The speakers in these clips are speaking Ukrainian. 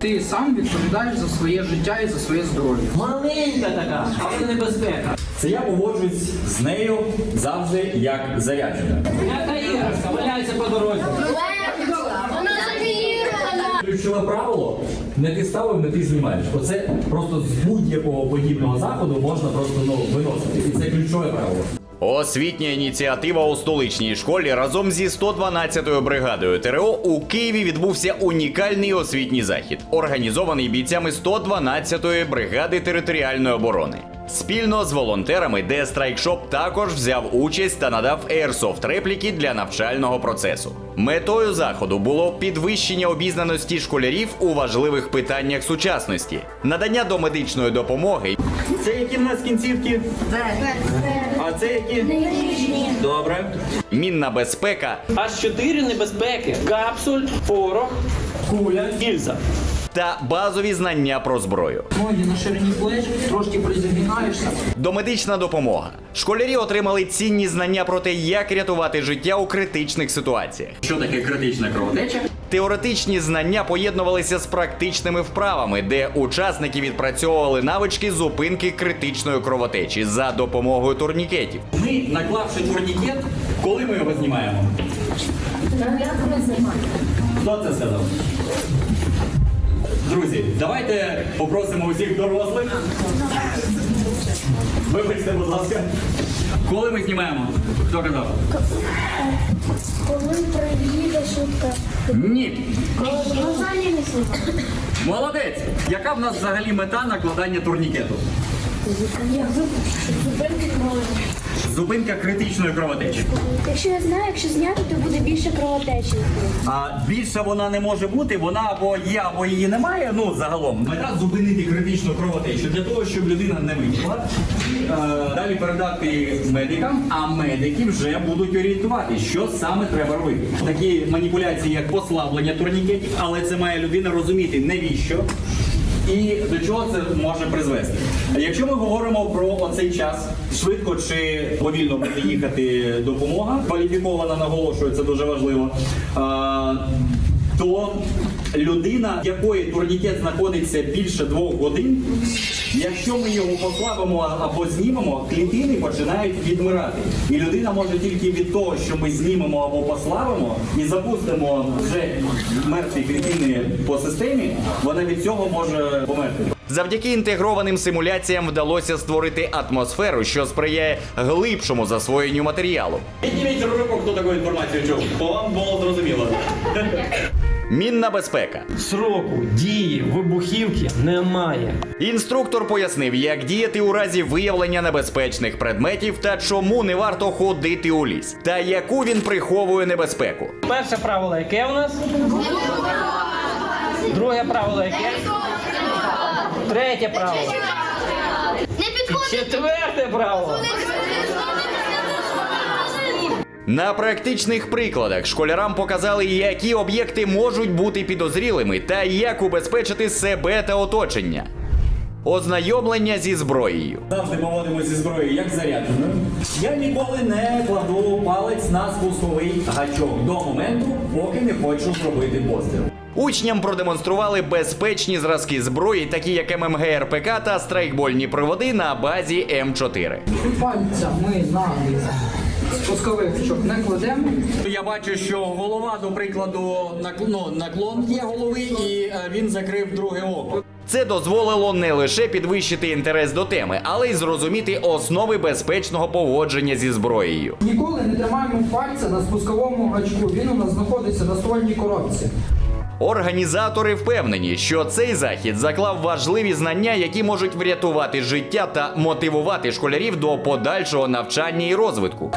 Ти сам відповідаєш за своє життя і за своє здоров'я. Маленька така, але небезпека. Це я поводжусь з нею завжди як заряджена. Яка іграшка валяється по дорозі. Вона завіювана. Ключове правило не ти ставив, не ти знімаєш. Оце просто з будь-якого подібного заходу можна просто ну, виносити. І це ключове правило. Освітня ініціатива у столичній школі разом зі 112-ю бригадою ТРО у Києві відбувся унікальний освітній захід, організований бійцями 112-ї бригади територіальної оборони. Спільно з волонтерами, де страйкшоп також взяв участь та надав Airsoft репліки для навчального процесу. Метою заходу було підвищення обізнаності школярів у важливих питаннях сучасності, надання домедичної допомоги Це які в нас кінцівки? А це які? Добре. мінна безпека Аж чотири небезпеки: капсуль, порох, куля, гільза. Та базові знання про зброю. Ноги на ширині плеч, трошки призагинаєшся. Домедична допомога. Школярі отримали цінні знання про те, як рятувати життя у критичних ситуаціях. Що таке критична кровотеча? Теоретичні знання поєднувалися з практичними вправами, де учасники відпрацьовували навички зупинки критичної кровотечі за допомогою турнікетів. Ми, наклавши турнікет, коли ми його знімаємо? Хто це сказав? Друзі, давайте попросимо усіх дорослих. Вибачте, будь ласка. Коли ми знімаємо? Хто казав? Коли приїде шутка. Ні. Не слухай. Молодець! Яка в нас взагалі мета накладання турнікету? Я зупинки. Зупинка критичної кровотечі. Якщо я знаю, якщо зняти, то буде більше кровотечі. А більше вона не може бути, вона або є, або її немає. Ну загалом мета зупинити критичну кровотечу для того, щоб людина не вийшла. Е, далі передати медикам, а медики вже будуть орієнтувати, що саме треба робити. Такі маніпуляції, як послаблення турнікетів, але це має людина розуміти, навіщо. І до чого це може призвести? Якщо ми говоримо про оцей час, швидко чи повільно буде їхати допомога, кваліфікована наголошую, це дуже важливо. То людина, в якої турнікет знаходиться більше двох годин, якщо ми його послабимо або знімемо, клітини починають відмирати. І людина може тільки від того, що ми знімемо або послабимо і запустимо вже мертві клітини по системі, вона від цього може померти. Завдяки інтегрованим симуляціям вдалося створити атмосферу, що сприяє глибшому засвоєнню матеріалу. Підніміть руку, хто таку інформацію чув, то вам було зрозуміло. Мінна безпека. Сроку дії вибухівки немає. Інструктор пояснив, як діяти у разі виявлення небезпечних предметів та чому не варто ходити у ліс, та яку він приховує небезпеку. Перше правило яке у нас? Друге правило яке? Третє правило. Не підходить. Четверте правило. На практичних прикладах школярам показали, які об'єкти можуть бути підозрілими та як убезпечити себе та оточення. Ознайомлення зі зброєю. Завжди поводимося зі зброєю як зарядженою. Я ніколи не кладу палець на спусковий гачок до моменту, поки не хочу зробити постріл. Учням продемонстрували безпечні зразки зброї, такі як ММГ РПК та страйкбольні приводи на базі М4. Пальця ми на спусковий гачок не кладемо. Я бачу, що голова, до прикладу, накл- ну, наклон є голови, і е, він закрив друге око. Це дозволило не лише підвищити інтерес до теми, але й зрозуміти основи безпечного поводження зі зброєю. Ніколи не тримаємо пальця на спусковому гачку. Він у нас знаходиться на ствольній коробці. Організатори впевнені, що цей захід заклав важливі знання, які можуть врятувати життя та мотивувати школярів до подальшого навчання і розвитку.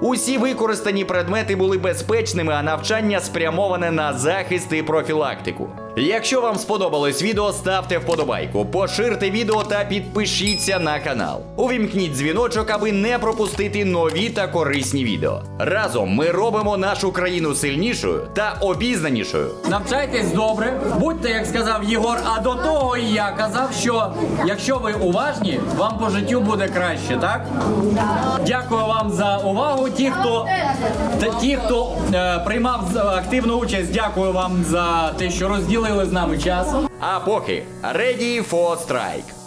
Усі використані предмети були безпечними, а навчання спрямоване на захист і профілактику. Якщо вам сподобалось відео, ставте вподобайку, поширте відео та підпишіться на канал. Увімкніть дзвіночок, аби не пропустити нові та корисні відео. Разом ми робимо нашу країну сильнішою та обізнанішою. Навчайтесь добре, будьте, як сказав Єгор. А до того і я казав, що якщо ви уважні, вам по життю буде краще, так? Дякую вам за увагу. Ті, хто ті, хто е, приймав активну участь, дякую вам за те, що розділили провалили з нами часом. А поки ready for strike.